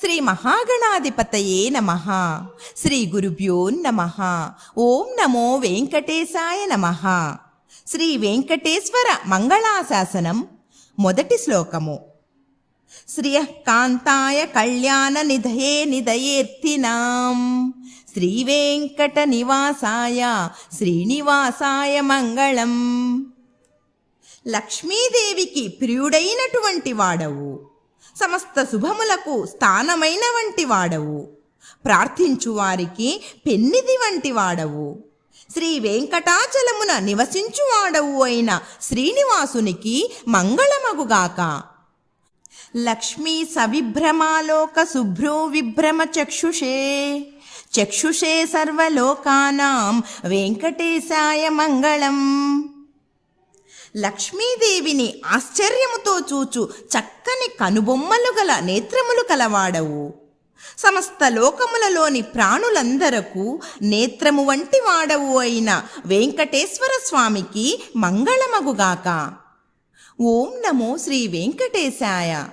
శ్రీ మహాగణాధిపతయే నమ. శ్రీ గురుభ్యో నమ. ఓం నమో వెంకటేశాయ నమ. శ్రీ వెంకటేశ్వర మంగళాశాసనం మొదటి శ్లోకము. శ్రియ కాంతాయ కళ్యాణ నిధయే నిధయేర్థినాం శ్రీ వెంకట నివాసాయ శ్రీనివాసాయ మంగళం. లక్ష్మీదేవికి ప్రియుడైనటువంటి వాడవు. సమస్త శుభములకు స్థానమైన వంటి వాడవు. ప్రార్థించు వారికి పెన్నిది వంటి వాడవు. శ్రీ వెంకటాచలమున నివసించువాడవు అయిన శ్రీనివాసునికి మంగళమగుగాక. లక్ష్మీ సవిభ్రమాలోక శుభ్రో విభ్రమ చక్షుషే. చక్షుషే సర్వలోకానాం వెంకటేశాయ మంగళం. లక్ష్మీదేవిని ఆశ్చర్యముతో చూచు చక్కని కనుబొమ్మలు గల నేత్రములు కలవాడవు. సమస్త లోకములలోని ప్రాణులందరకు నేత్రము వంటి వాడవు అయిన వెంకటేశ్వర స్వామికి మంగళమగుగాక. ఓం నమో శ్రీ వెంకటేశాయ.